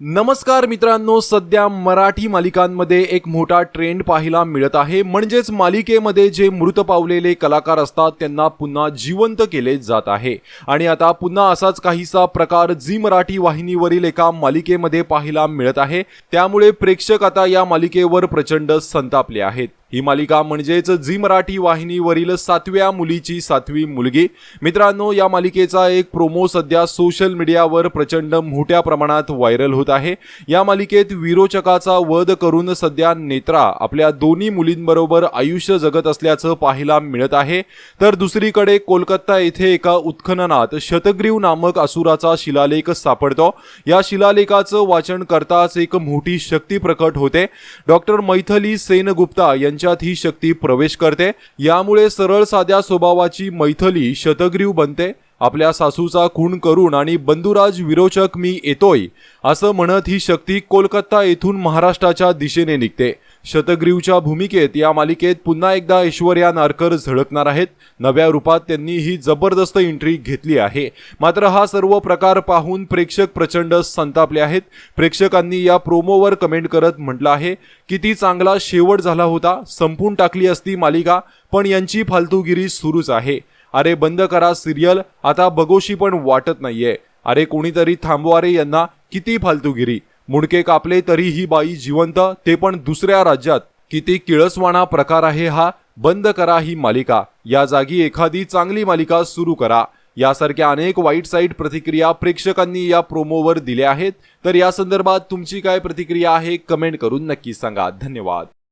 नमस्कार मित्रांनो सध्या मराठी मालिकांमध्ये एक मोठा ट्रेंड पाहायला मिळत आहे. म्हणजेच मालिकेमध्ये जे मृत पावलेले कलाकार असतात त्यांना पुन्हा जिवंत केले जात आहे. आणि आता पुन्हा असाच काहीसा प्रकार झी मराठी वाहिनीवरील एका मालिकेमध्ये पाहायला मिळत आहे. त्यामुळे प्रेक्षक आता या मालिकेवर प्रचंड संतापले आहेत. ही मालिका म्हणजेच झी मराठी वाहिनीवरील सातव्या मुलीची सातवी मुलगी. मित्रांनो या मालिकेचा एक प्रोमो सध्या सोशल मीडियावर प्रचंड मोठ्या प्रमाणात व्हायरल होत आहे. या मालिकेत विरोचकाचा वध करून सध्या नेत्रा आपल्या दोन्ही मुलींबरोबर आयुष्य जगत असल्याचं पाहायला मिळत आहे. तर दुसरीकडे कोलकाता येथे एका उत्खननात शतग्रीव नामक असुराचा शिलालेख सापडतो. या शिलालेखाचं वाचन करताच एक मोठी शक्ती प्रकट होते. डॉक्टर मैथली सेनगुप्ता यांच्या त्यांच्यात ही शक्ती प्रवेश करते. यामुळे सरळ साध्या स्वभावाची मैथली शतग्रीव बनते. आपल्या सासूचा खून करून आणि बंधुराज विरोचक मी येतोय असं म्हणत ही शक्ती कोलकाता येथून महाराष्ट्राच्या दिशेने निघते. शतग्रीवच्या भूमिकेत या मालिकेत पुन्हा एकदा ऐश्वर्या नारकर झळकणार आहेत. नव्या रूपात त्यांनी ही जबरदस्त एंट्री घेतली आहे. मात्र हा सर्व प्रकार पाहून प्रेक्षक प्रचंड संतापले आहेत. प्रेक्षकांनी या प्रोमोवर कमेंट करत म्हटलं आहे किती चांगला शेवट झाला होता. संपून टाकली असती मालिका पण यांची फालतूगिरी सुरूच आहे. अरे बंद करा सिरियल आता बघोशी पण वाटत नाहीये. अरे कोणीतरी थांबवा रे यांना किती फालतूगिरी. मुंडके कापले तरी ही बाई जिवंत ते पण दुसऱ्या राज्यात. किती किळसवाणा प्रकार आहे हा बंद करा ही मालिका. या जागी एखादी चांगली मालिका सुरू करा. यासारख्या अनेक वाईट साईट प्रतिक्रिया प्रेक्षकांनी या प्रोमोवर दिल्या आहेत. तर या संदर्भात तुमची काय प्रतिक्रिया आहे कमेंट करून नक्की सांगा. धन्यवाद.